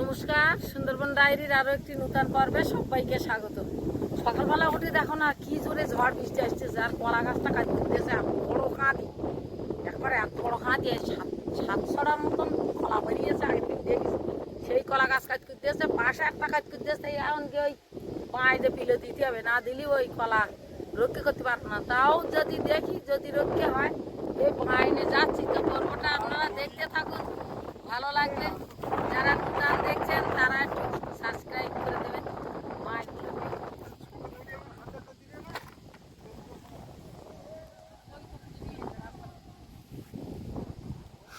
নমস্কার, সুন্দরবন ডায়েরির আরও একটি নূতন পর্বে সবাইকে স্বাগত। সকালবেলা উঠে দেখো না, কি জোরে ঝড় বৃষ্টি আসতেছে আর কলা গাছটা কাজ করতেছে বড় কাঁদি একবারে এত বড় কাঁদি সাত সাত ছড়ার মতন কলা বেরিয়েছে, আগের দিন দেখেছি সেই কলা গাছ কাজ করতেছে পাশে একটা কাজ করতেছে এখন কি ওই দিয়ে পিলো দিতে হবে, না দিলে ওই কলা রক্ষে করতে পারব না। তাও যদি দেখি, যদি রক্ষে হয়, এই পাইনে যাচ্ছি, তো পর্বটা আপনারা দেখতে থাকুন। ভালো লাগলে যারা নতুন দেখছেন, তারা একটু সাবস্ক্রাইব করে দেবেন।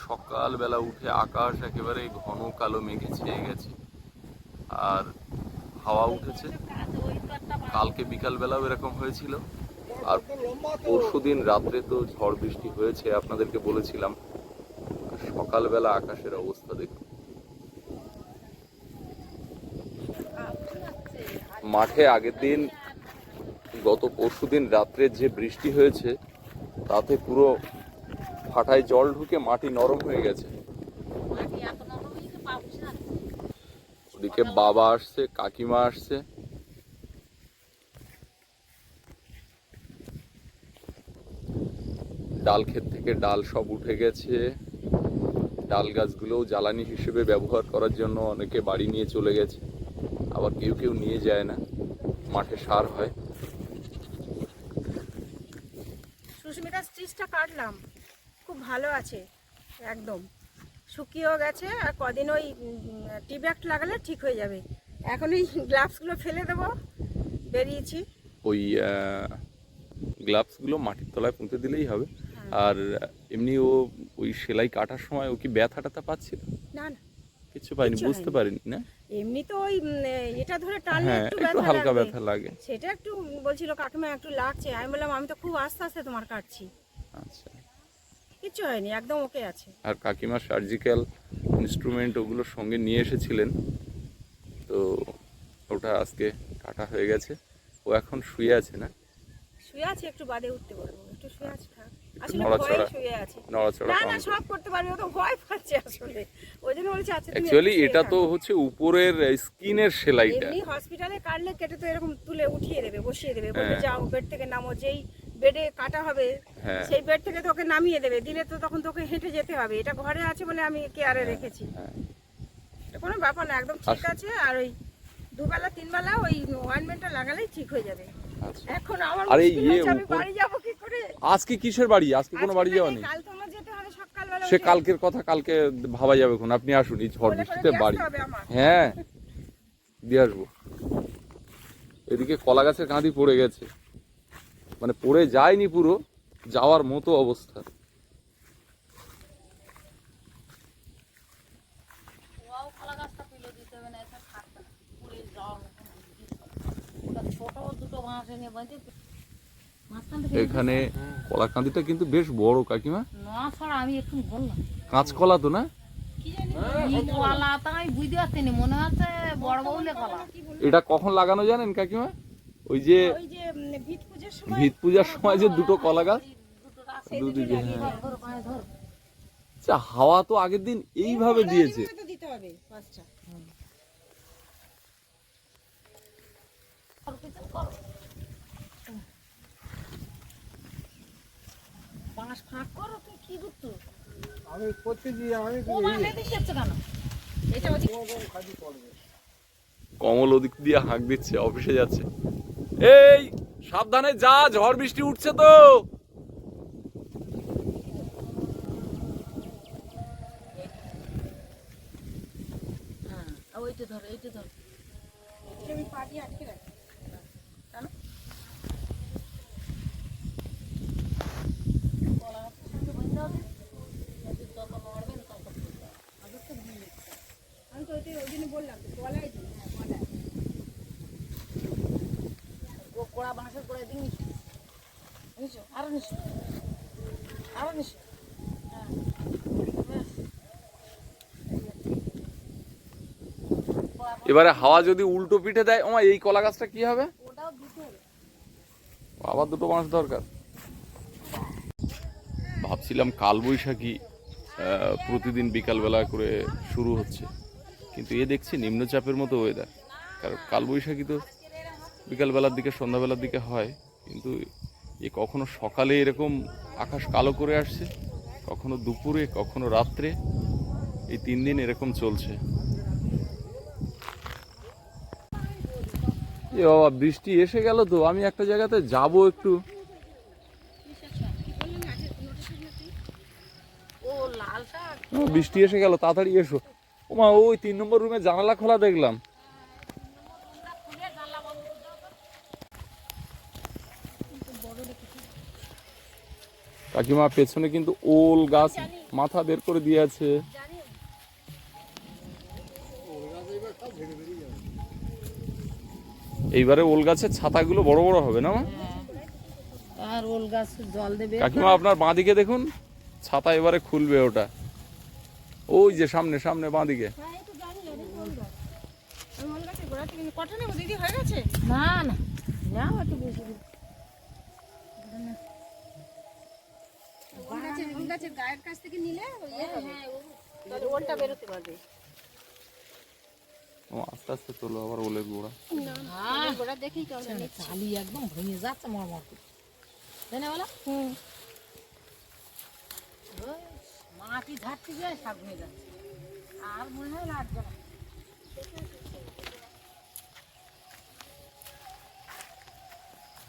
সকালবেলা উঠে আকাশ একেবারে ঘন কালো মেঘে ছেয়ে গেছে, আর হাওয়া উঠেছে। কালকে বিকালবেলাও এরকম হয়েছিল। আর পরশু দিন রাত্রে তো ঝড় বৃষ্টি হয়েছে, আপনাদেরকে বলেছিলাম। সকালবেলা আকাশের অবস্থা দেখুন। মাঠে আগের দিন, গত পরশু দিন রাত্রে যে বৃষ্টি হয়েছে, তাতে পুরো ফাটায় জল ঢুকে মাটি নরম হয়ে গেছে। ওদিকে বাবা আসছে, কাকিমা আসছে। ডাল ক্ষেত থেকে ডাল সব উঠে গেছে। ডাল গাছগুলোও জ্বালানি হিসেবে ব্যবহার করার জন্য অনেকে বাড়ি নিয়ে চলে গেছে। আবার কেউ কেউ নিয়ে যায় না। মাঠে সার হয়। সুস্মিতা স্টিচটা কাটলাম। খুব ভালো আছে একদম। শুকিয়েও গেছে আর কদিন ওই টি ব্যাগ লাগালে ঠিক হয়ে যাবে। এখন এই গ্লাভসগুলো ফেলে দেবো বেরিয়েছি। ওই গ্লাভসগুলো মাটির তলায় পুঁতে দিলেই হবে। আর এমনি ও ওই সেলাই কাটার সময় ও কি ব্যথাটাতে পাচ্ছিল? না না। কিছু পাইনি বুঝতে পারিনি না? এমনি তো ওই এটা ধরে টানলে হ্যাঁ একটু ব্যথা হালকা ব্যথা লাগে। সেটা একটু বলছিল কাকিমা একটু লাগছে। আমি বললাম আমি তো খুব আস্তে আস্তে তোমার কাটছি। আচ্ছা। কিচ্ছু হয়নি একদম ওকে আছে। আর কাকিমা সার্জিক্যাল ইনস্ট্রুমেন্ট ওগুলো সঙ্গে নিয়ে এসেছিলেন। তো ওটা আজকে কাটা হয়ে গেছে। ও এখন শুয়ে আছে না? শুয়ে আছে একটু বাদে উঠতে বলব একটু শুয়ে আছে থাক আসলে নড়াচড়া- ভয়ে শুয়ে আছে। নড়াচড়া না সব করতে পারবে তো ভয় পাচ্ছে আসলে। ওই জন্য বলছি আচ্ছা অ্যাকচুয়ালি এটা তো হচ্ছে উপরের স্কিনের সেলাইটা। এমনি হসপিটালে কাটলে কেটে তো এরকম তুলে উঠিয়ে দেবে বসিয়ে দেবে। বলবে হ্যাঁ। যাও বেড থেকে নামো যেই বেডে কাটা হবে হ্যাঁ। সেই বেড থেকে তোকে নামিয়ে দেবে। দিলে তো তখন তোকে হেঁটে যেতে হবে। এটা ঘরে আছে বলে আমি কেয়ারে রেখেছি। হ্যাঁ। এটা কোনো ব্যাপার না একদম ঠিক আছে আর ওই দুবেলা তিনবেলা ওই ওয়াইনমেন্টটা লাগালেই ঠিক হয়ে যাবে। আচ্ছা এখন আমার আরে ইয়ে হচ্ছে, আমি উপর- বাড়ি যাব কি করে? আজকে কিসের বাড়ি? আজকে কোনো বাড়ি যাওয়া নেই কাল তো যেতে হবে সকালবেলা সে কালকের কথা কালকে ভাবা যাবে এখন। আপনি আসুন এই ঝড় বৃষ্টিতে বাড়ি। হ্যাঁ দিয়ে আসব। এদিকে কলা গাছের কাঁদি পড়ে গেছে। মানে পড়ে যায়নি পুরো যাওয়ার মতো অবস্থা ওয়াও কলা গাছটা তুলে দিতে হবে না এটা থাকবে না পুড়ে যাওয়ার মতন ওটা ছোট দুটো বাঁশ এনে বাঁধে মাঝখান থেকে এখানে কলা কাঁদিটা কিন্তু বেশ বড় কাকিমা। আমি একটু বললাম। কাঁচকলা তো না? মনে এটা কখন লাগানো জানেন কাকিমা? ওই যে ওই যে উম, ভিত পুজোর সময় ভিত পূজার সময় যে দুটো কলা গাছ? দুদিকে হ্যাঁ। আচ্ছা, হাওয়া তো আগের দিন এইভাবে দিয়েছে। দিতে হবে পাঁচটা কর পিছন কর বাঁশ ফাঁক। করো তুই কি করতো? আমি করতেছি আমি ও এদিকে যাচ্ছে কেন? এটা হচ্ছে কমল ওদিক দিয়ে হাঁক দিচ্ছে অফিসে যাচ্ছে। এই সাবধানে যা ঝড় বৃষ্টি উঠছে তো। হ্যাঁ ওইটা ধর এইটা ধর। এটা আমি পা আটকে রাখি কেন কলা গাছটা সঙ্গে বাঁধতে হবে যদি যত নড়বে না তত ফুলবে আগে তো দিয়ে আমি তো ওইটাই ওই জন্য বললাম গলায় দিই হ্যাঁ গলায়। ও কোড়া বাঁশের দিন নিশো আরও নিশো আরও নিশো হ্যাঁ এবারে হাওয়া যদি উল্টো পিঠে দেয় ওমা এই কলা গাছটা কি হবে? আবার দুটো। বাঁশ দরকার। ভাবছিলাম কালবৈশাখী প্রতিদিন বিকালবেলা করে শুরু হচ্ছে। কিন্তু এ দেখছি নিম্নচাপের মতো ওয়েদার কারণ কালবৈশাখী তো বিকালবেলার দিকে, সন্ধ্যাবেলার দিকে হয়। কিন্তু এ কখনো সকালে এরকম আকাশ কালো করে আসছে, কখনো দুপুরে, কখনো রাত্রে এই তিন দিন এরকম চলছে। এ বাবা, বৃষ্টি এসে গেল তো, আমি একটা জায়গাতে যাব একটু। বৃষ্টি এসে গেল, তাড়াতাড়ি এসো। ওমা ওই তিন নম্বর রুমে জানালা খোলা দেখলাম। কাকিমা পেছনে কিন্তু ওল গাছ মাথা বের করে দিয়ে আছে। এইবারে ওল গাছের ছাতাগুলো বড় বড় হবে না মা? আর ওল গাছ জল দেবে। কাকিমা আপনার বাঁদিকে দেখুন ছাতা এবারে খুলবে ওটা। ওই যে সামনে সামনে বাঁদিকে। হ্যাঁ ওল ওল হয়ে না না। ওল গাছের গায়ের কাছ থেকে নিলে ইয়ে তাহলে ওলটা বেরোতে পারবে। ও আস্তে আস্তে তোলো আবার ওলের গোড়া হ্যাঁ। গোড়া দেখেই চালি একদম ভেঙে যাচ্ছে মরমর করে। তাই না বলো? হুম। মাটি ঝাড়তে গিয়ে শাক হয়ে যাচ্ছে। আর মনে হয় লাগবে না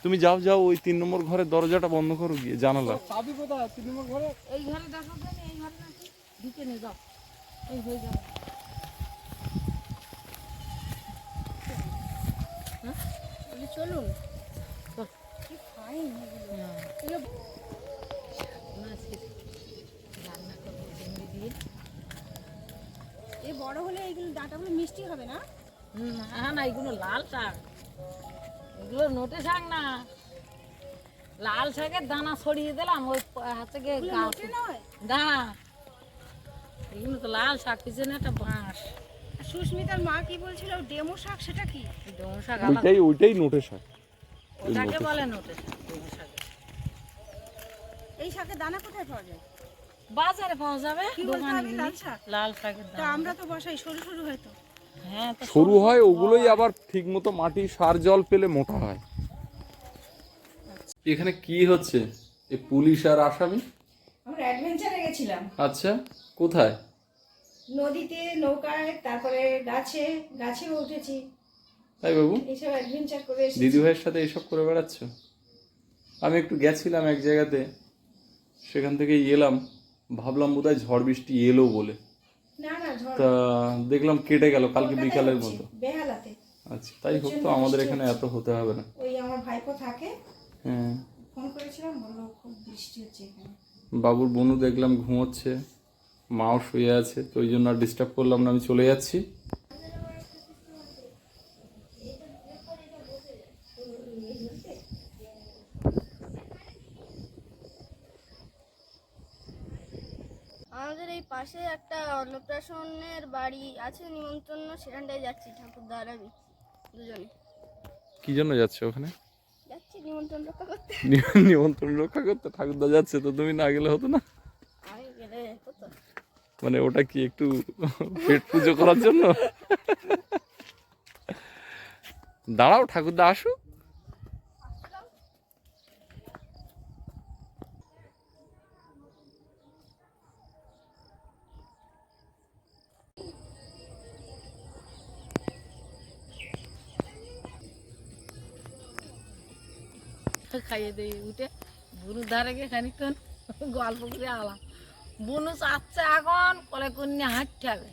তুমি যাও যাও ওই তিন নম্বর ঘরের দরজাটা বন্ধ করো গিয়ে জানালা। চাবি কোথায় তিন নম্বর ঘরে? এই ঘরে দেখো এই ঘরে নাকি। ঢুকে নিয়ে যাও। এই হয়ে যাবে। তাহলে চলুন। চল। কি ফাইন এগুলো বড় হলে এইগুলো ডাঁটাগুলো মিষ্টি হবে না? না না এগুলো লাল শাক। এগুলো নোটে শাক না। লাল শাকের দানা ছড়িয়ে দিলাম ওই হাতে গিয়ে না এগুলো তো লাল শাক পিছনে একটা বাঁশ। আর সুস্মিতার মা কি বলছিল ডেমো শাক সেটা কি? ডোম শাক ওইটাই ওইটাই নোটে শাক। ওটাকে বলে নোটে শাক ডোম শাক। এই শাকের দানা কোথায় পাওয়া যায়? বাজারে পাওয়া যাবে। লাল শাক। শাকের দাম। আমরা তো বসাই সরু সরু হয়তো হ্যাঁ সরু হয় ওগুলোই আবার ঠিক মতো মাটি সার জল পেলে মোটা হয়। এখানে কি হচ্ছে? এই পুলিশ আর আসামি? আমরা অ্যাডভেঞ্চারে গেছিলাম। আচ্ছা কোথায়? নদীতে নৌকায় তারপরে গাছে গাছেও উঠেছি। তাই বাবু এইসব অ্যাডভেঞ্চার করে এসেছি। দিদি ভাইয়ের সাথে এইসব করে বেড়াচ্ছ? আমি একটু গেছিলাম এক জায়গাতে সেখান থেকে এলাম। ভাবলাম বোধ হয় ঝড় বৃষ্টি এলো বলে। তা দেখলাম কেটে গেল কালকে বিকালের মতো। আচ্ছা তাই হোক তো আমাদের এখানে এত হতে হবে না। ওই আমার ভাইপো থাকে হ্যাঁ। ফোন করেছিলাম বলল খুব বৃষ্টি হচ্ছে এখানে। বাবুর বনু দেখলাম ঘুমোচ্ছে মাও শুয়ে আছে তো ওই জন্য আর ডিস্টার্ব করলাম না আমি চলে যাচ্ছি আমাদের এই পাশে একটা অন্নপ্রাশনের বাড়ি আছে নিমন্ত্রণ সেখানটায় যাচ্ছি ঠাকুরদার আমি দুজনে। কি জন্য যাচ্ছে ওখানে? যাচ্ছি নিমন্ত্রণ রক্ষা করতে। নিমন্ত্রণ রক্ষা করতে? ঠাকুরদা যাচ্ছে তো তুমি না গেলে হতো না? আমি গেলে হতো। মানে ওটা কি একটু পেট পুজো করার জন্য? দাঁড়াও ঠাকুরদা আসুক। খাইয়ে দিয়ে উঠে বুনুর ধারে গিয়ে খানিকক্ষণ গল্প করে আলাম। বুনু চাচ্ছে এখন, কলে কন্যা হাঁটতে হবে।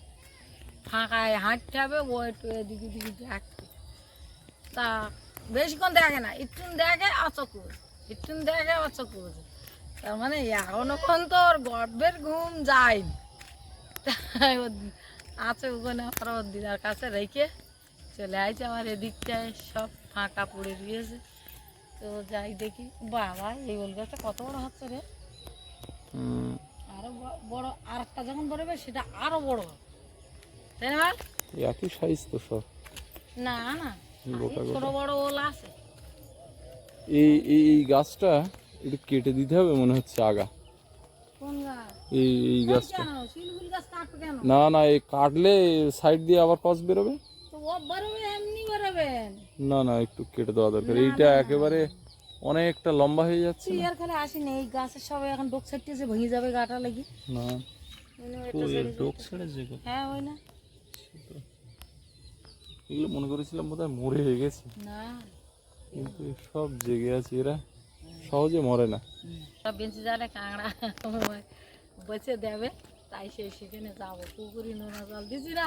ফাঁকায় হাঁটতে হবে ও একটু এদিকে দিকে দেখতে তা বেশিক্ষণ দেখে না একটু দেখে অচকুর একটু দেখে অচকুর তার মানে এখনও পর্যন্ত ওর গর্বের ঘুম যায়নি। আছে ওখানে আমার দিদার কাছে রেখে চলে আসছে আমার এদিকটায় সব ফাঁকা পড়ে দিয়েছে তো যাই দেখি। বাবা এই ওল গাছটা কত বড় হচ্ছে রে? আরও বড় আর একটা যখন ধরবে সেটা আরও বড় তাই না একই সাইজ তো সব। না না ছোট বড় ওল আছে। এই এই গাছটা একটু কেটে দিতে হবে মনে হচ্ছে আগা। এই এই গাছটা। না না এই কাটলে সাইড দিয়ে আবার কস বেরোবে? না না একটু কেটে দেওয়া দরকার। এইটা একেবারে অনেকটা লম্বা হয়ে যাচ্ছে আর খালি আসিনি এই গাছের সবাই এখন ডোক ছাড়তেছে ভেঙে যাবে গাটা লাগি। না। ডোক ছেড়ে যেগুলো হ্যাঁ ওই না। এগুলো মনে করেছিলাম বোধহয় মরে গেছে। না। কিন্তু সব জেগে আছে এরা সহজে মরে না। সব বেঞ্চি জালে কাঁকড়া বেছে দেবে। তাই সেই সেখানে যাব। পুকুরি নোনা জল দিচ্ছি না।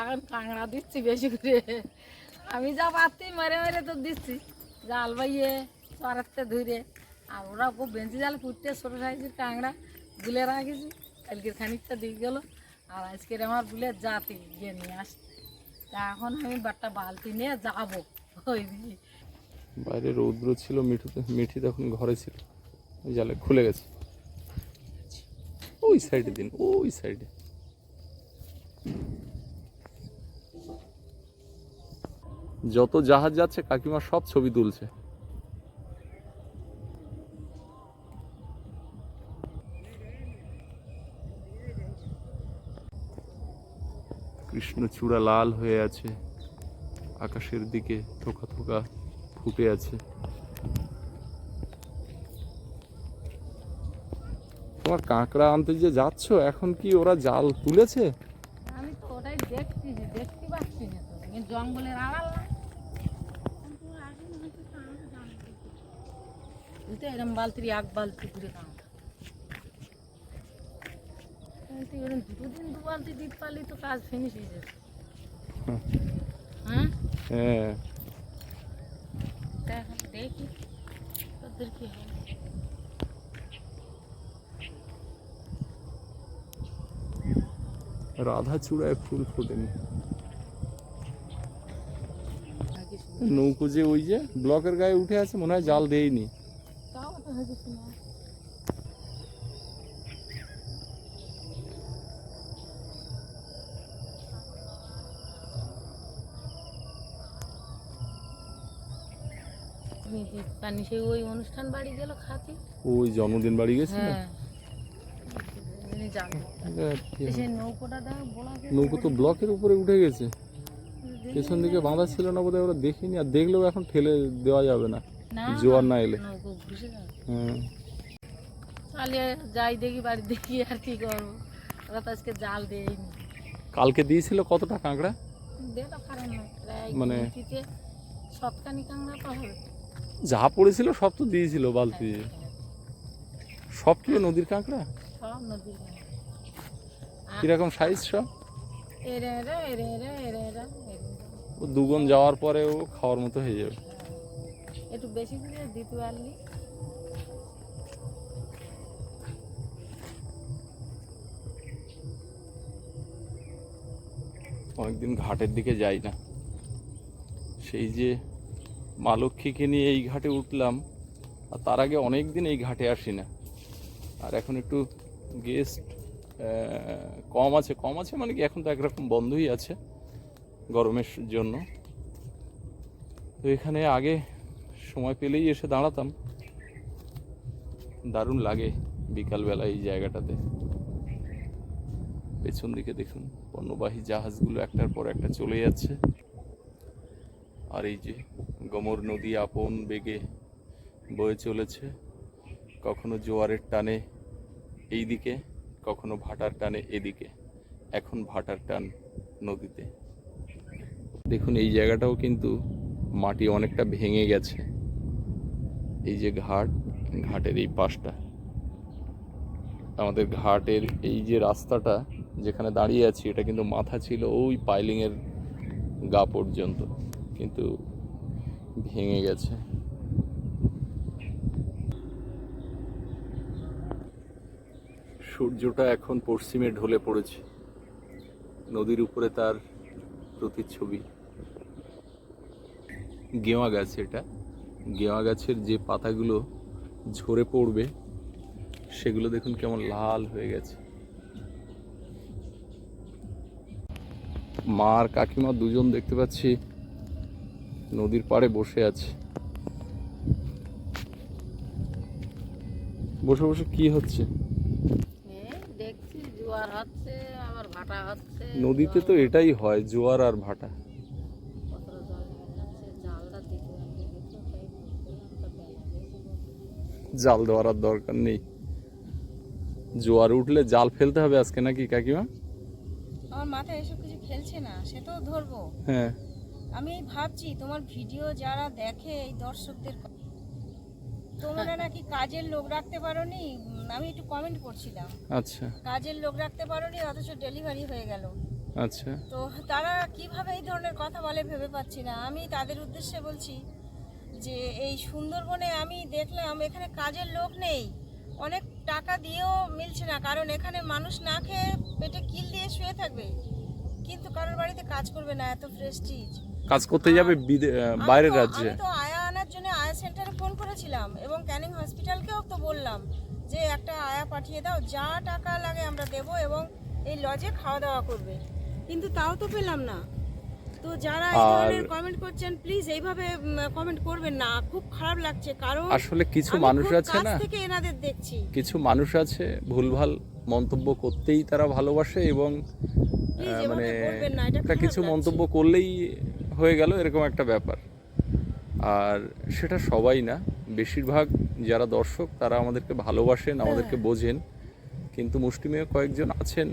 এখন কাঁকড়া দিচ্ছি বেশি করে। আমি যা পাচ্ছি, মেরে মেরে তো দিচ্ছি। জাল বাইয়ে, চড়াতে ধরে আর ওরা খুব বেঞ্চি জাল ফুটতে ছোটো সাইজের কাঁকড়া গুলে রাখিছি। কালকের খানিকটা দিয়ে গেলো। আর আজকের আমার বুলে জাতি গিয়ে নিয়ে আসতে তা এখন আমি বাট্টা বালতি নিয়ে যাব। ওই দিকে বাইরে রৌদ্র ছিল, মিঠুতে, মিঠি তখন ঘরে ছিল। জালে খুলে গেছে। ওই সাইডে দিন, ওই সাইডে যত জাহাজ যাচ্ছে, কাকিমা সব ছবি তুলছে। কৃষ্ণচূড়া লাল হয়ে আছে, আকাশের দিকে থোকা থোকা ফুটে আছে। তোমার কাঁকড়া আনতে যে যাচ্ছ, এখন কি ওরা জাল তুলেছে? আমি তো ওটাই দেখছি দেখতে পাচ্ছি না জঙ্গলের আড়াল না তুই তো এরম বালতির এক বালতি করে কাঁকড়া তুই এরম দুটো দিন দু বালতি দিতে পারলি তো কাজ ফিনিশ হয়ে যাবে হ্যাঁ হ্যাঁ তা এখন দেখি তোদের কি হয় রাধা চূড়ায় ফুল ফোটেনি আর কিছু না। নৌকো যে ওই যে ব্লকের গায়ে উঠে আছে মনে হয় জাল দেয়নি তাও তো হয়ে গেছে না পানি সেই ওই অনুষ্ঠান বাড়ি গেল খাতি? ওই জন্মদিন বাড়ি গেছে না? হ্যাঁ। বলা নৌকো তো ব্লকের উপরে উঠে গেছে। পেছন দিকে বাঁধা ছিল না বোধহয় ওরা দেখিনি আর দেখলেও এখন ঠেলে দেওয়া যাবে না। জোয়ার না এলে। তাহলে যাই দেখি বাড়ি দেখি আর কি করব। ওরা তো আজকে জাল দেয়নি। কালকে দিয়েছিল কতটা কাঁকড়া খারাপ নয় মানে- মানে সৎকানি কাংড়া তো যা পড়েছিল সব তো দিয়েছিল বালতি। সব কি নদীর কাঁকড়া? সব নদীর কাঁকড়া। কীরকম সাইজ সব? দুগুণ যাওয়ার পরে ও খাওয়ার মতো হয়ে যাবে। একটু বেশি করে দিতে পারলি। অনেকদিন ঘাটের দিকে যাই না। সেই যে মা লক্ষ্মীকে নিয়ে এই ঘাটে উঠলাম, আর তার আগে অনেক দিন এই ঘাটে আসি না। আর এখন একটু গেস্ট কম আছে। কম আছে মানে কি, এখন তো একরকম বন্ধই আছে গরমের জন্য। তো এখানে আগে সময় পেলেই এসে দাঁড়াতাম। দারুণ লাগে বিকালবেলা এই জায়গাটাতে। পেছন দিকে দেখুন। পণ্যবাহী জাহাজগুলো একটার পর একটা চলে যাচ্ছে। আর এই যে গমর নদী আপন বেগে বয়ে চলেছে, কখনো জোয়ারের টানে এই দিকে কখনো ভাটার টানে এদিকে। এখন ভাটার টান নদীতে। দেখুন, এই জায়গাটাও কিন্তু মাটি অনেকটা ভেঙে গেছে। এই যে ঘাট, ঘাটের এই পাশটা। আমাদের ঘাটের এই যে রাস্তাটা যেখানে দাঁড়িয়ে আছি, এটা কিন্তু মাথা ছিল ওই পাইলিংয়ের গা পর্যন্ত, কিন্তু ভেঙে গেছে। সূর্যটা এখন পশ্চিমে ঢলে পড়েছে। নদীর উপরে তার প্রতিচ্ছবি। গেওয়া গাছ এটা। গেওয়া গাছের যে পাতাগুলো ঝরে পড়বে, সেগুলো দেখুন কেমন লাল হয়ে গেছে। মা আর কাকিমা দুজন দেখতে পাচ্ছি নদীর পাড়ে বসে আছে। বসে বসে মারা হচ্ছে? নদীতে তো এটাই হয় জোয়ার আর ভাটা। জল দেওয়ার আর দরকার নেই। জোয়ার উঠলে জাল ফেলতে হবে আজকে নাকি কাকিমা? আমার মাথায় এসব খেলছে না সে তো ধরবো। হ্যাঁ। আমি এই ভাবছি তোমার ভিডিও যারা দেখে এই দর্শকদের তোমরা নাকি কাজের লোক রাখতে পারোনি? আমি একটু কমেন্ট করছিলাম। আচ্ছা। কাজের লোক রাখতে পারোনি অথচ ডেলিভারি হয়ে গেল। আচ্ছা। তো তারা কীভাবে এই ধরনের কথা বলে ভেবে পাচ্ছি না। আমি তাদের উদ্দেশ্যে বলছি যে এই সুন্দরবনে আমি দেখলাম এখানে কাজের লোক নেই। অনেক টাকা দিয়েও মিলছে না কারণ এখানে মানুষ না খেয়ে পেটে কিল দিয়ে শুয়ে থাকবে। কিন্তু কারোর বাড়িতে কাজ করবে না এত প্রেস্টিজ কাজ করতে যাবে বাইরের রাজ্যে। আমি তো আয়া আনার জন্য আয়া সেন্টারে ফোন করেছিলাম এবং ক্যানিং হসপিটালকেও তো বললাম যে একটা আয়া পাঠিয়ে দাও যা টাকা লাগে আমরা দেব এবং এই লজে খাওয়া দাওয়া করবে। কিন্তু তাও তো পেলাম না। তো যারা এই ধরনের কমেন্ট করছেন প্লিজ এইভাবে কমেন্ট করবেন না। খুব খারাপ লাগছে কারণ আসলে কিছু মানুষ আছে না? থেকে এনাদের দেখছি। কিছু মানুষ আছে ভুলভাল মন্তব্য করতেই তারা ভালোবাসে এবং মানে একটা কিছু মন্তব্য করলেই হয়ে গেল এরকম একটা ব্যাপার। আর সেটা সবাই না বেশিরভাগ যারা দর্শক তারা আমাদেরকে ভালোবাসেন আমাদেরকে বোঝেন। কিন্তু মুষ্টিমেয় কয়েকজন আছেন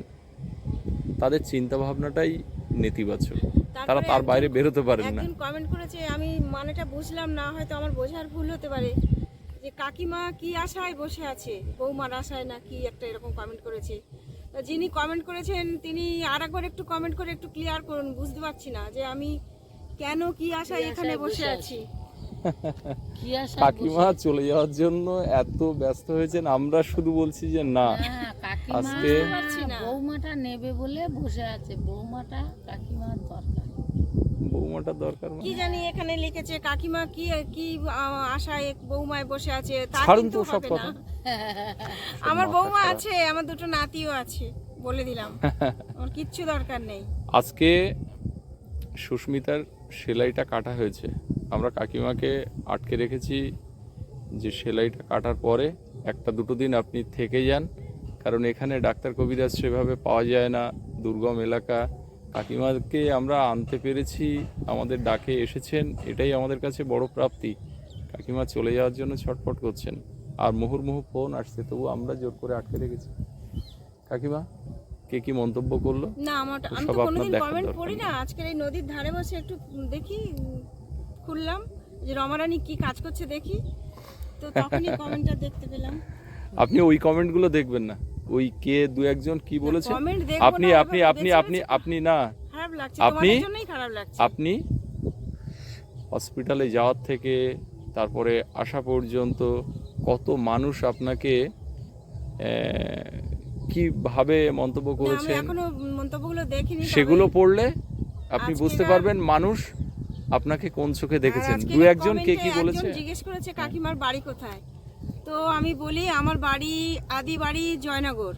তাদের চিন্তা ভাবনাটাই নেতিবাচক তারা তার বাইরে বেরোতে পারেন না। একজন কমেন্ট করেছে আমি মানেটা বুঝলাম না হয়তো আমার বোঝার ভুল হতে পারে। যে কাকিমা কি আশায় বসে আছে? বৌমার আশায় না কি একটা এরকম কমেন্ট করেছে? যিনি কমেন্ট করেছেন তিনি আর একবার একটু কমেন্ট করে একটু ক্লিয়ার করুন বুঝতে পারছি না যে আমি কেন কি আশায় এখানে বসে আছি। কি আশা কাকিমা চলে যাওয়ার জন্য এত ব্যস্ত হয়েছেন আমরা শুধু বলছি যে না হ্যাঁ আজকে- বৌমাটা নেবে বলে বসে আছে। বৌমাটা কাকিমার দরকার। বৌমাটার দরকার মানে। কি জানি এখানে লিখেছে কাকিমা কি কি আশায় বৌমায় বসে আছে তা কিন্তু হবে না। আমার বৌমা আছে আমার দুটো নাতিও আছে বলে দিলাম। আমার কিচ্ছু দরকার নেই। আজকে সুস্মিতার সেলাইটা কাটা হয়েছে। আমরা কাকিমাকে আটকে রেখেছি যে সেলাইটা কাটার পরে একটা দুটো দিন আপনি থেকে যান কারণ এখানে ডাক্তার কবিরাজ সেভাবে পাওয়া যায় না দুর্গম এলাকা কাকিমাকে আমরা আনতে পেরেছি আমাদের ডাকে এসেছেন এটাই আমাদের কাছে বড় প্রাপ্তি। কাকিমা চলে যাওয়ার জন্য ছটফট করছেন। আর মুহুর্মুহু ফোন আসছে তবু আমরা জোর করে আটকে রেখেছি। কাকিমা কে কি মন্তব্য করল? না আমার আমি তো কোনোদিন কমেন্ট পড়ি না। আজকের এই নদীর ধারে বসে একটু দেখি খুললাম যে রমারানী কি কাজ করছে দেখি। তো তখনই কমেন্টটা দেখতে পেলাম। আপনি ওই কমেন্টগুলো দেখবেন না। ওই কে দু একজন কি বলেছে? আপনি আপনি আপনি আপনি আপনি না। আপনি- আপনি হসপিটালে যাওয়ার থেকে তারপরে আসা পর্যন্ত কত মানুষ আপনাকে কীভাবে মন্তব্য করেছেন? সেগুলো পড়লে আপনি বুঝতে পারবেন মানুষ আপনাকে কোন চোখে দেখেছেন। দু একজন কে কি বলেছে? জিজ্ঞেস করেছে কাকিমার বাড়ি কোথায়? তো আমি বলি আমার বাড়ি আদি বাড়ি জয়নগর।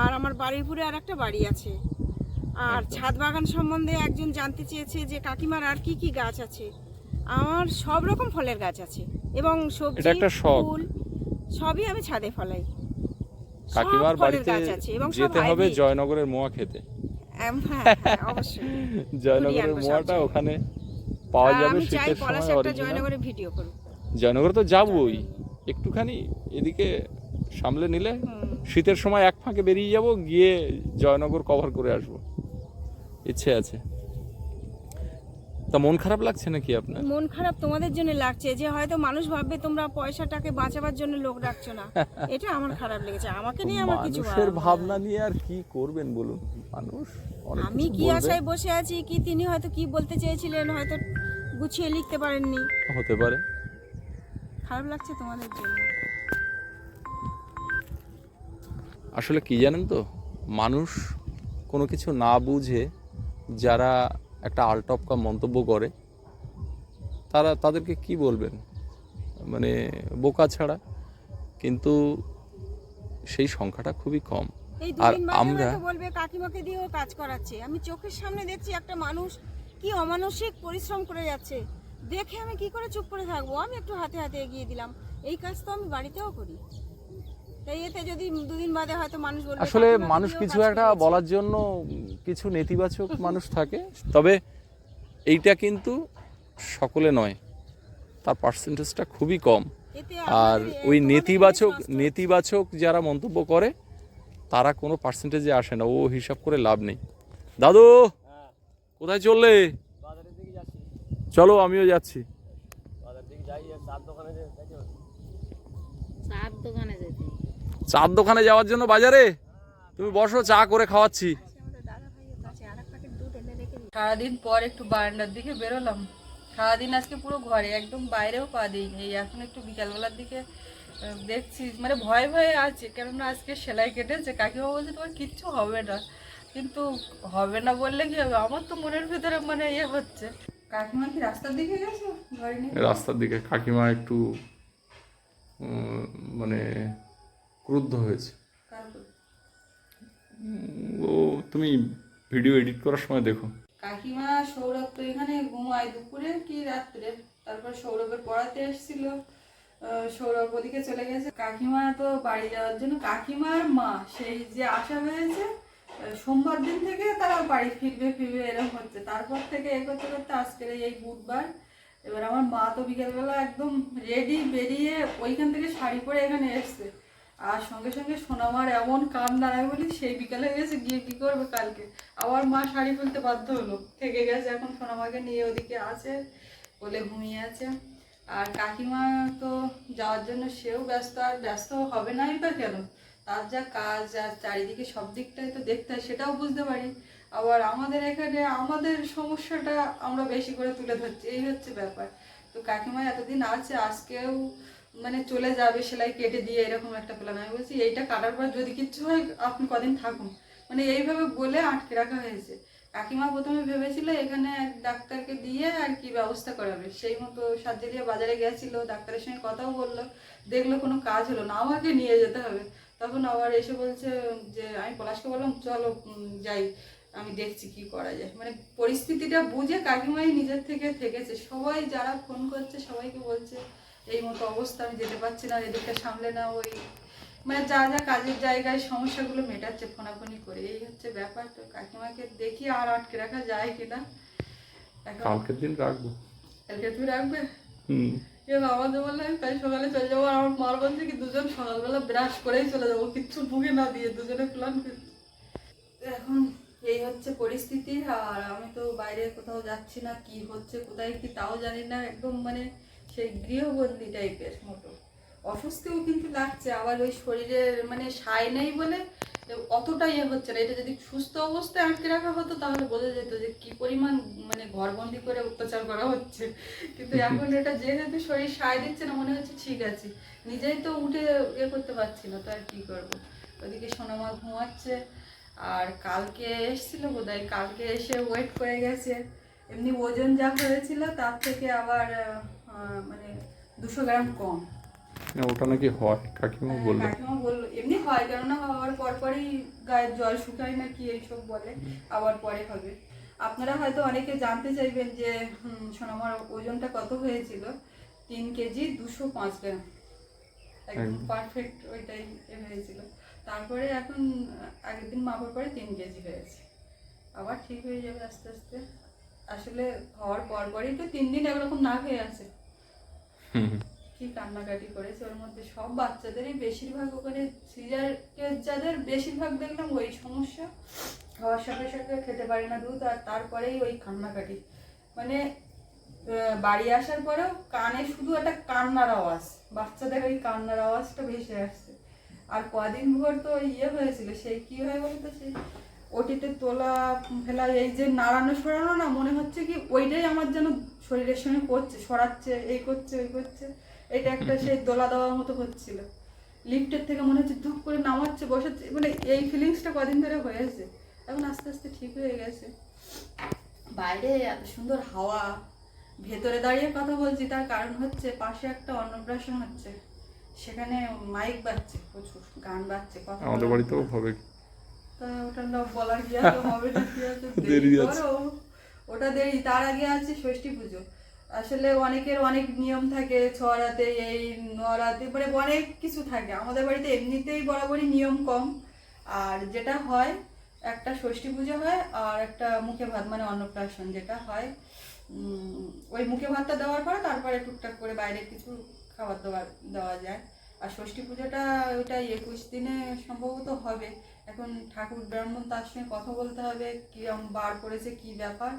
আর আমার বাড়ির পুরে আর একটা বাড়ি আছে। আর ছাদ বাগান সম্বন্ধে একজন জানতে চেয়েছে যে কাকিমার আর কি কি গাছ আছে? আমার সব রকম ফলের গাছ আছে। এবং সবজি ফুল সবই আমি ছাদে ফলাই। কাকিমার বাড়িতে গাছ আছে এবং যেতে হবে জয়নগরের মোয়া খেতে। হ্যাঁ, হ্যাঁ, জয়নগরের মোয়াটা ওখানে পাওয়া যাবে শীতের সময় জয়নগরে ভিডিও করুক। জয়নগরে তো যাবই। একটুখানি এদিকে সামলে নিলে শীতের সময় এক ফাঁকে বেরিয়ে যাব গিয়ে জয়নগর কভার করে আসব। ইচ্ছে আছে। তা মন খারাপ লাগছে নাকি আপনার? মন খারাপ তোমাদের জন্য লাগছে যে হয়তো মানুষ ভাববে তোমরা পয়সাটাকে বাঁচাবার জন্য লোক রাখছো না। এটা আমার খারাপ লেগেছে আমাকে নিয়ে আমার কিছু মানুষের ভাবনা নিয়ে আর কি করবেন বলুন? মানুষ আমি কি আশায় বসে আছি কি তিনি হয়তো কি বলতে চেয়েছিলেন হয়তো গুছিয়ে লিখতে পারেননি। হতে পারে। খারাপ লাগছে তোমাদের জন্য। আসলে কি জানেন তো মানুষ কোনো কিছু না বুঝে যারা একটা আলটপকা মন্তব্য করে তারা তাদেরকে কি বলবেন? মানে বোকা ছাড়া। কিন্তু সেই সংখ্যাটা খুবই কম। আর আমরা- বলবে কাকিমাকে দিয়েও কাজ করাচ্ছে। আমি চোখের সামনে দেখছি একটা মানুষ কি অমানসিক পরিশ্রম করে যাচ্ছে। দেখে আমি কি করে চুপ করে থাকব? আমি একটু হাতে হাতে এগিয়ে দিলাম। এই কাজ তো আমি বাড়িতেও করি। তাই এতে যদি দুদিন বাদে হয়তো মানুষ বলবে আসলে মানুষ কিছু একটা বলার জন্য কিছু নেতিবাচক মানুষ থাকে। তবে এইটা কিন্তু সকলে নয়। তার পার্সেন্টেজটা খুবই কম। আর ওই নেতিবাচক নেতিবাচক যারা মন্তব্য করে তারা কোনো পার্সেন্টেজে আসে না। ও হিসাব করে লাভ নেই। দাদু কোথায় চললে? চলো আমিও যাচ্ছি। চার দোকানে যেতে। চার দোকানে যাওয়ার জন্য বাজারে? তুমি বসো চা করে খাওয়াচ্ছি। আমাদের দাদা ভাইয়ের কাছে আর এক প্যাকেট দুধ এনে রেখে সারাদিন পর একটু বারান্দার দিকে বেরোলাম। সারাদিন আজকে পুরো ঘরে একদম বাইরেও পা দিইনি। এই এখন একটু বিকালবেলার দিকে দেখছি মানে ভয় ভয়ে আছে কেননা আজকে সেলাই কেটেছে। কাকিমা বলছে তোমার কিচ্ছু হবে না। কিন্তু হবে না বললে কি হবে? আমার তো মনের ভিতরে মানে ইয়ে হচ্ছে। কাকিমা কি রাস্তার দিকে গেছে? রাস্তার দিকে কাকিমা একটু মানে ক্রুদ্ধ হয়েছে। ও তুমি ভিডিও এডিট করার সময় দেখো। কাকিমা সৌরভ তো এখানে ঘুমায় দুপুরে কি রাত্রে? তারপর সৌরভের পড়াতে এসেছিল। সৌরভ ওদিকে চলে গেছে। কাকিমা তো বাড়ি যাওয়ার জন্য কাকিমার মা সেই যে আশা হয়েছে সোমবার দিন থেকে তারা বাড়ি ফিরবে ফিরবে এরকম হচ্ছে। তারপর থেকে এ করতে করতে আজকের এই বুধবার এবার আমার মা তো বিকেলবেলা একদম রেডি বেরিয়ে ওইখান থেকে শাড়ি পরে এখানে এসছে। আর সঙ্গে সঙ্গে সোনামার এমন কান দাঁড়ায় বলি, সেই বিকালে গেছে গিয়ে কি করবে কালকে? আবার মা শাড়ি খুলতে বাধ্য হলো। থেকে গেছে এখন সোনামাকে নিয়ে ওদিকে আছে বলে ঘুমিয়ে আছে। আর কাকিমা তো যাওয়ার জন্য সেও ব্যস্ত, আর ব্যস্ত হবে নাই বা কেন? তার যা কাজ আর চারিদিকে সব দিকটাই তো দেখতে হয়, সেটাও বুঝতে পারি। আবার আমাদের এখানে আমাদের সমস্যাটা আমরা বেশি করে তুলে ধরছি, এই হচ্ছে ব্যাপার। তো কাকিমা এতদিন আছে, আজকেও মানে চলে যাবে, সেলাই কেটে দিয়ে এরকম একটা প্ল্যান আমি বলছি, এইটা কাটার পর যদি কিচ্ছু হয়, আপনি কদিন থাকুন। মানে এইভাবে বলে আটকে রাখা হয়েছে। কাকিমা প্রথমে ভেবেছিল এখানে এক ডাক্তারকে দিয়ে আর কি ব্যবস্থা করাবে। সেই মতো সার্জারিয়া বাজারে গেছিল, ডাক্তারের সঙ্গে কথাও বলল। দেখল কোনো কাজ হলো না, আমাকে নিয়ে যেতে হবে। তখন আবার এসে বলছে যে আমি পলাশকে বললাম চলো যাই আমি দেখছি কি করা যায়। মানে পরিস্থিতিটা বুঝে কাকিমাই নিজের থেকে থেকেছে। সবাই যারা ফোন করছে সবাইকে বলছে এই মতো অবস্থা আমি যেতে পারছি না এদিকটা সামলে না ওই মানে যা যা কাজের জায়গায় সমস্যাগুলো মেটাচ্ছে ফোনাফোনি করে। এই হচ্ছে ব্যাপার। তো কাকিমাকে দেখি আর আটকে রাখা যায় কিনা। কালকের দিন রাখব। কালকে তুমি রাখবে? হুম। এ বাবা তো বললে কাল সকালে চলে যাব আর আমার মার বলছে কি দুজন সকালবেলা ব্রাশ করেই চলে যাব, কিচ্ছু মুখে না দিয়ে দুজনে প্ল্যান এখন এই হচ্ছে পরিস্থিতি আর আমি তো বাইরে কোথাও যাচ্ছি না, কি হচ্ছে, কোথায় কি তাও জানি না, একদম মানে সেই গৃহবন্দী টাইপের মতো। অস্বস্তিও কিন্তু লাগছে, আবার ওই শরীরের মানে সায় নেই বলে অতটা ইয়ে হচ্ছে না। এটা যদি সুস্থ অবস্থায় আটকে রাখা হতো তাহলে বোঝা যেত যে কি পরিমাণ মানে ঘরবন্দি করে অত্যাচার করা হচ্ছে। কিন্তু এখন এটা যেহেতু শরীর সায় দিচ্ছে না মনে হচ্ছে ঠিক আছে। নিজেই তো উঠে ইয়ে করতে পারছি না তো আর কি করব? ওদিকে সোনামা ঘুমাচ্ছে আর কালকে এসেছিল বোধহয় কালকে এসে ওয়েট করে গেছে। এমনি ওজন যা হয়েছিল তার থেকে আবার মানে দুশো গ্রাম কম। না, ওটা নাকি হয়? কাকিমা হ্যাঁ, বলল। কাকিমা বলল এমনি হয় কেননা হওয়ার পর পরই গায়ের জল শুকায় না কি এইসব বলে আবার পরে হবে। আপনারা হয়তো অনেকে জানতে চাইবেন যে সোনামার ওজনটা কত হয়েছিল? তিন কেজি দুশো পাঁচ গ্রাম। একদম। পারফেক্ট ওইটাই হয়েছিল। তারপরে এখন আগের দিন মাপার পরে তিন কেজি হয়েছে। আবার ঠিক হয়ে যাবে আস্তে আস্তে। আসলে হওয়ার পর পরই তো তিন দিন একরকম না হয়ে আছে। হুম। কি কান্নাকাটি করেছে, ওর মধ্যে সব বাচ্চাদেরই বেশিরভাগ ওখানে সিজারের যাদের বেশিরভাগ দেখলাম ওই সমস্যা খাওয়ার সাথে সাথে খেতে পারে না দুধ আর তারপরেই ওই কান্নাকাটি। মানে বাড়ি আসার পরেও কানে শুধু একটা কান্নার আওয়াজ, বাচ্চাদের ওই কান্নার আওয়াজটা ভেসে আসছে। আর কদিন ভোর তো ইয়ে হয়েছিল সেই কি হয় বলতো সেই ওটিতে তোলা ফেলা, এই যে নাড়ানো সরানো না, মনে হচ্ছে কি ওইটাই আমার যেন শরীরের সঙ্গে করছে, সরাচ্ছে, এই করছে, ওই করছে। এটা একটা সেই দোলা দেওয়ার মতো হচ্ছিল। লিফটের থেকে মনে হচ্ছে ধূপ করে নামাচ্ছে বসাচ্ছে মানে এই ফিলিংসটা কদিন ধরে হয়েছে। এখন আস্তে আস্তে ঠিক হয়ে গেছে। বাইরে এত সুন্দর হাওয়া ভেতরে দাঁড়িয়ে কথা বলছি তার কারণ হচ্ছে পাশে একটা অন্নপ্রাশন হচ্ছে। সেখানে মাইক বাজছে প্রচুর গান বাজছে কথা আমাদের বাড়িতেও হবে। তা ওটা না বলার কি আছে? হবে না কি আছে? দেরি দেরি আছে। ওটা দেরি তার আগে আছে ষষ্ঠী পুজো। আসলে অনেকের অনেক নিয়ম থাকে ছড়াতে এই নড়াতে মানে অনেক কিছু থাকে। আমাদের বাড়িতে এমনিতেই বরাবরই নিয়ম কম। আর যেটা হয়, একটা ষষ্ঠী পুজো হয় আর একটা মুখে ভাত মানে অন্নপ্রাশন যেটা হয় ওই মুখে ভাতটা দেওয়ার পরে তারপরে টুকটাক করে বাইরে কিছু খাবার দাবার দেওয়া যায়। আর ষষ্ঠী পুজোটা ওইটা একুশ দিনে সম্ভবত হবে। এখন ঠাকুর ব্রাহ্মণ তার সঙ্গে কথা বলতে হবে, কিরম বার করেছে কি ব্যাপার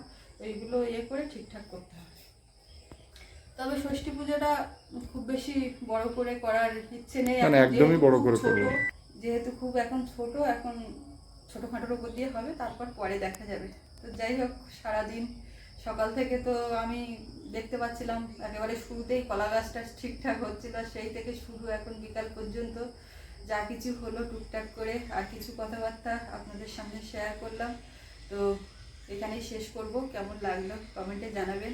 ওইগুলো ইয়ে করে ঠিকঠাক করতে হবে। তবে ষষ্ঠী পুজোটা খুব বেশি বড় করে করার ইচ্ছে নেই মানে একদমই বড় করে করব। যেহেতু খুব এখন ছোট এখন ছোটোখাটোর উপর দিয়ে হবে তারপর পরে দেখা যাবে। তো যাই হোক সারাদিন সকাল থেকে তো আমি দেখতে পাচ্ছিলাম একেবারে শুরুতেই কলা গাছটা ঠিকঠাক হচ্ছিল সেই থেকে শুরু এখন বিকাল পর্যন্ত। যা কিছু হলো টুকটাক করে আর কিছু কথাবার্তা আপনাদের সামনে শেয়ার করলাম। তো এখানেই শেষ করব। কেমন লাগল? কমেন্টে জানাবেন।